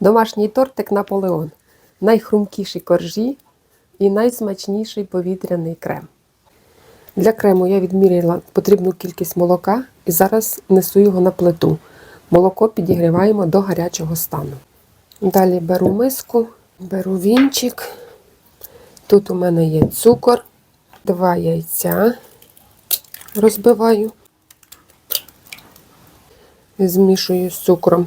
Домашній тортик Наполеон. Найхрумкіші коржі і найсмачніший повітряний крем. Для крему я відміряла потрібну кількість молока і зараз несу його на плиту. Молоко підігріваємо до гарячого стану. Далі беру миску, беру вінчик. Тут у мене є цукор, два яйця розбиваю, змішую з цукром.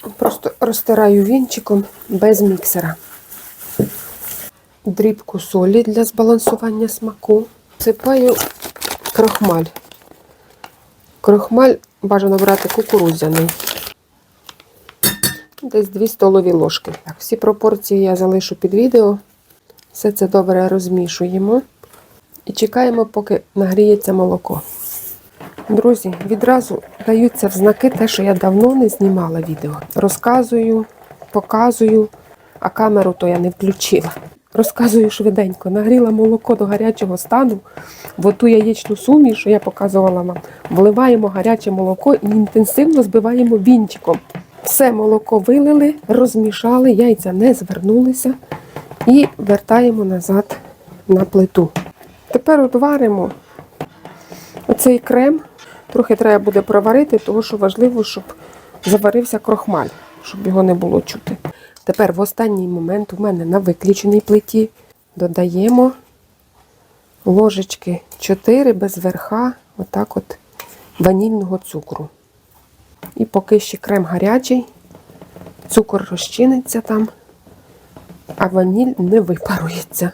Просто розтираю вінчиком без міксера. Дрібку солі для збалансування смаку. Сипаю крохмаль. Крохмаль бажано брати кукурудзяний. Десь 2 столові ложки. Так, всі пропорції я залишу під відео. Все це добре розмішуємо і чекаємо, поки нагріється молоко. Друзі, відразу даються в знаки те, що я давно не знімала відео. Розказую, показую, а камеру то я не включила. Розказую швиденько, нагріла молоко до гарячого стану, в оту яєчну суміш, що я показувала вам, вливаємо гаряче молоко і інтенсивно збиваємо вінчиком. Все молоко вилили, розмішали, яйця не звернулися і вертаємо назад на плиту. Тепер от варимо оцей крем. Трохи треба буде проварити, тому що важливо, щоб заварився крохмаль, щоб його не було чути. Тепер в останній момент у мене на виключеній плиті додаємо ложечки 4 без верха, отак от ванільного цукру. І поки ще крем гарячий, цукор розчиниться там, а ваніль не випарується.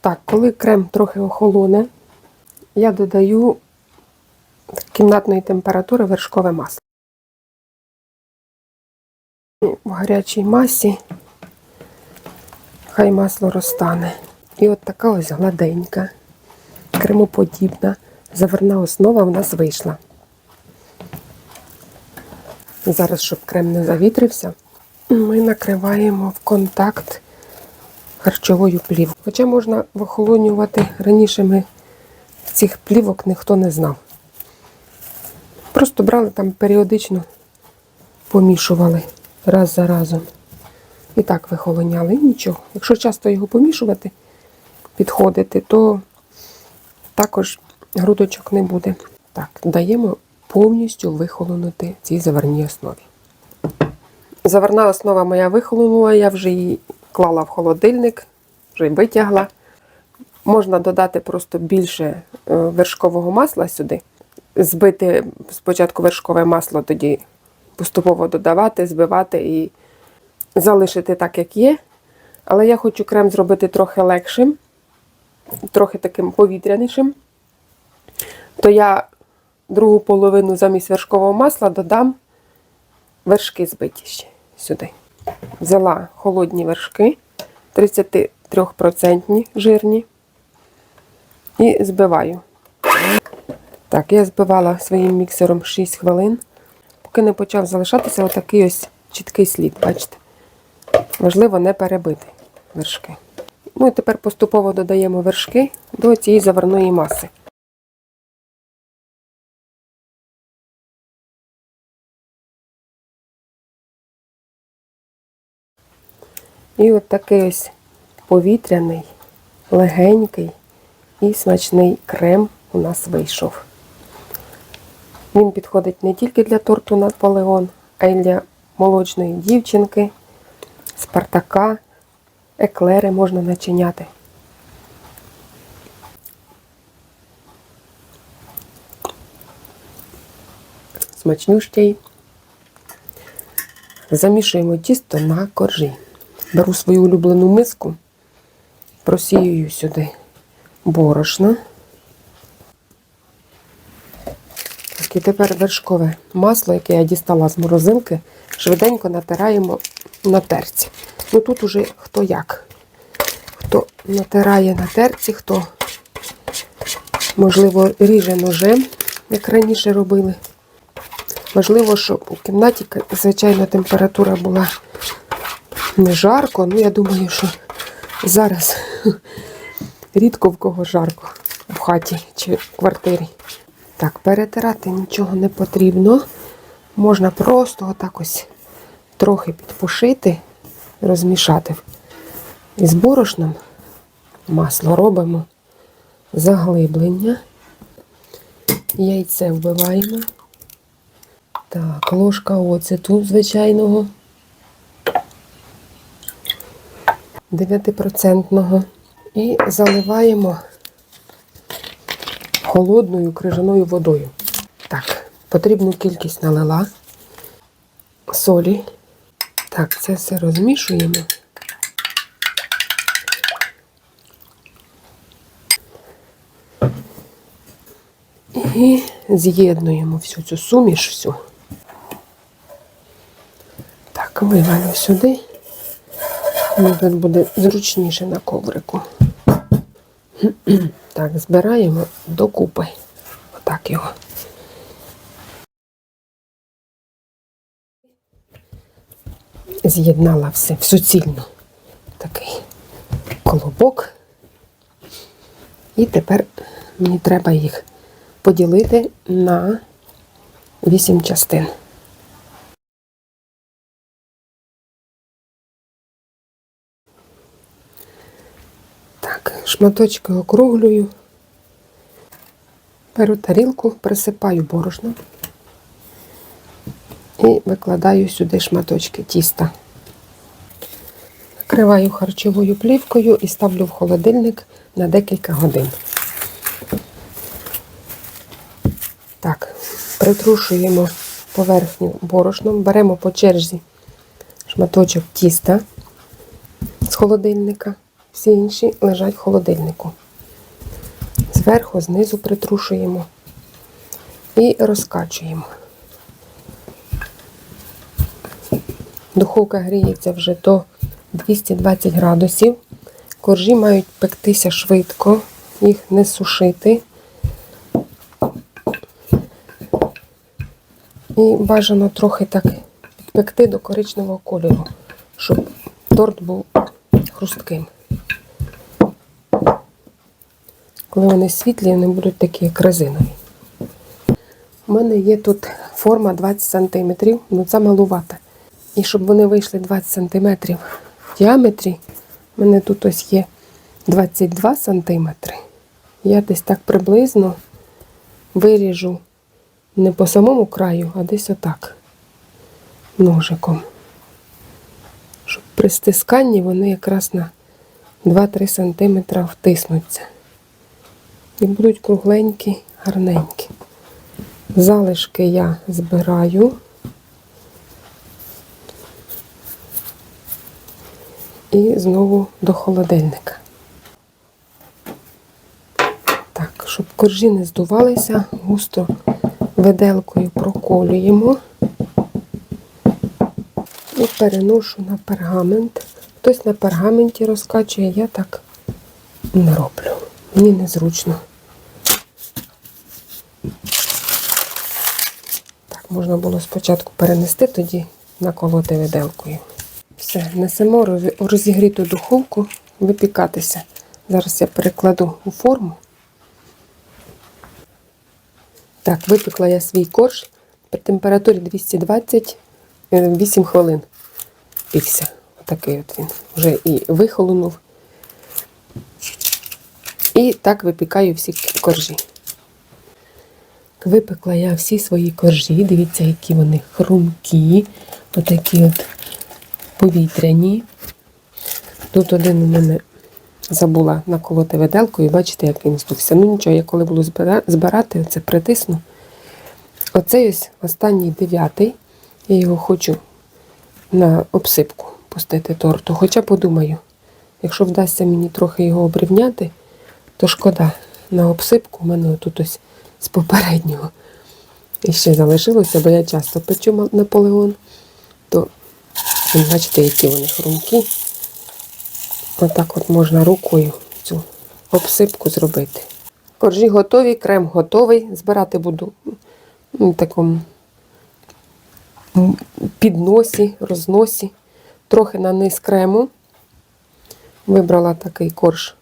Так, коли крем трохи охолоне, я додаю кімнатної температури вершкове масло. В гарячій масі хай масло розтане. І от така ось гладенька, кремоподібна, заварна основа в нас вийшла. Зараз, щоб крем не завітрився, ми накриваємо в контакт харчовою плівкою. Хоча можна вихолонювати раніше ми цих плівок ніхто не знав. Просто брали там періодично, помішували раз за разом. І так вихолоняли, і нічого. Якщо часто його помішувати, підходити, то також грудочок не буде. Так, даємо повністю вихолонути цій заварній основі. Заварна основа моя вихолонула, я вже її клала в холодильник, вже витягла. Можна додати просто більше е, вершкового масла сюди, збити спочатку вершкове масло, тоді поступово додавати, збивати і залишити так, як є. Але я хочу крем зробити трохи легшим, трохи таким повітрянішим. То я другу половину замість вершкового масла додам вершки збиті ще сюди. Взяла холодні вершки, 33% жирні. І збиваю. Так, я збивала своїм міксером 6 хвилин, поки не почав залишатися отакий ось чіткий слід, бачите? Важливо не перебити вершки. Ну і тепер поступово додаємо вершки до цієї заварної маси. І от такий ось повітряний, легенький і смачний крем у нас вийшов. Він підходить не тільки для торту Наполеон, а й для молочної дівчинки, спартака, еклери можна начиняти. Смачнющий. Замішуємо тісто на коржі. Беру свою улюблену миску, просіюю сюди борошно. Так, і тепер вершкове масло, яке я дістала з морозилки, швиденько натираємо на терці. Ну тут уже хто як. Хто натирає на терці, хто, можливо, ріже ножем, як раніше робили. Важливо, щоб у кімнаті, звичайно, температура була не жарко, ну я думаю, що зараз рідко в кого жарко в хаті чи в квартирі. Так, перетирати нічого не потрібно. Можна просто отак ось трохи підпушити, розмішати із борошном. Масло робимо заглиблення. Яйце вбиваємо. Так, ложка оцету звичайного. 9%. І заливаємо холодною крижаною водою. Так, потрібну кількість налила солі. Так, це все розмішуємо. І з'єднуємо всю цю суміш всю. Так, вивалю сюди. Тут буде зручніше на коврику. Так, збираємо докупи. Отак його. З'єднала все в суцільну. Такий колобок. І тепер мені треба їх поділити на 8 частин. Так, шматочки округлюю. Беру тарілку, присипаю борошном і викладаю сюди шматочки тіста. Накриваю харчовою плівкою і ставлю в холодильник на декілька годин. Так, притрушуємо поверхню борошном, беремо по черзі шматочок тіста з холодильника, всі інші лежать в холодильнику. Зверху, знизу притрушуємо і розкачуємо. Духовка гріється вже до 220 градусів. Коржі мають пектися швидко, їх не сушити. І бажано трохи так підпекти до коричневого кольору, щоб торт був хрустким. Коли вони світлі, вони будуть такі як резинові. У мене є тут форма 20 см, ну це малувата. І щоб вони вийшли 20 см в діаметрі, у мене тут ось є 22 см. Я десь так приблизно виріжу не по самому краю, а десь отак ножиком. Щоб при стисканні вони якраз на 2-3 см втиснуться. І будуть кругленькі, гарненькі. Залишки я збираю. І знову до холодильника. Так, щоб коржі не здувалися, густо виделкою проколюємо і переношу на пергамент. Хтось на пергаменті розкачує, я так не роблю. Мені незручно. Так, можна було спочатку перенести, тоді наколоти виделкою. Все, несемо розігріту духовку випікатися. Зараз я перекладу у форму. Так, випекла я свій корж при температурі 220 е, 8 хвилин. Пікся. Отакий от він. Вже і вихолонув. І так випікаю всі коржі. Випекла я всі свої коржі. Дивіться, які вони хрумкі, отакі от повітряні. Тут один у мене забула наколоти виделкою, бачите, як він здувся. Ну нічого, я коли буду збирати, оце притисну. Оцей ось останній дев'ятий. Я його хочу на обсипку пустити торту. Хоча подумаю, якщо вдасться мені трохи його обрівняти, то шкода на обсипку у мене тут ось з попереднього. І ще залишилося, бо я часто печу наполеон, то бачите, які вони хрумкі. Отак от можна рукою цю обсипку зробити. Коржі готові, крем готовий. Збирати буду в такому підносі, розносі. Трохи на низ крему. Вибрала такий корж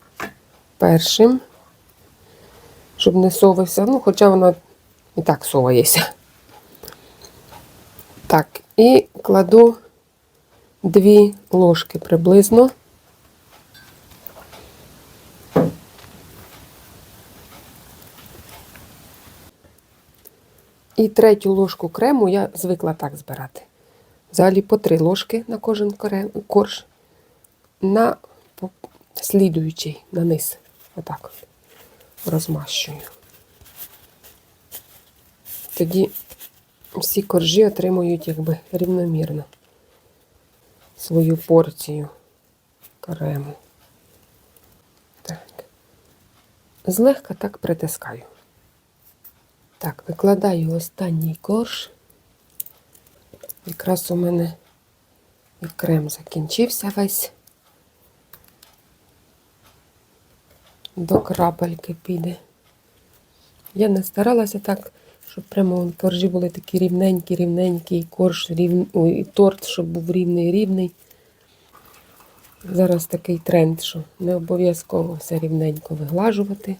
першим, щоб не совався. Ну, хоча воно і так совається. Так, і кладу дві ложки приблизно. І третю ложку крему я звикла так збирати. Взагалі по три ложки на кожен корж, на слідуючий на низ. Отак от розмащую. Тоді всі коржі отримують якби рівномірно свою порцію крему. Так. Злегка так притискаю. Так, викладаю останній корж. Якраз у мене і крем закінчився весь. До крапельки піде. Я не старалася так, щоб прямо коржі були такі рівненькі, рівненькі, і корж рів... Ой, і торт, щоб був рівний, рівний. Зараз такий тренд, що не обов'язково все рівненько виглажувати.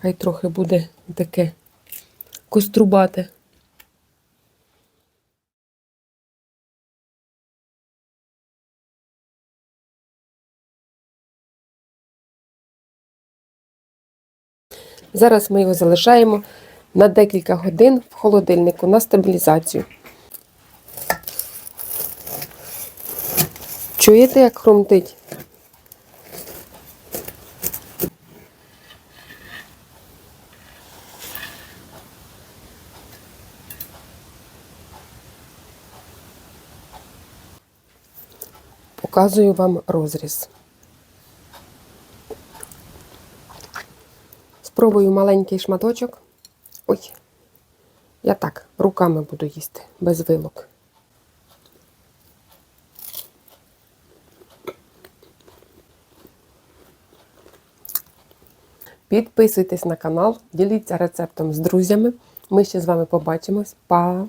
Хай трохи буде таке кострубате. Зараз ми його залишаємо на декілька годин в холодильнику на стабілізацію. Чуєте, як хрумтить? Показую вам розріз. Спробую маленький шматочок. Ой, я так руками буду їсти, без вилок. Підписуйтесь на канал, діліться рецептом з друзями. Ми ще з вами побачимось. Па!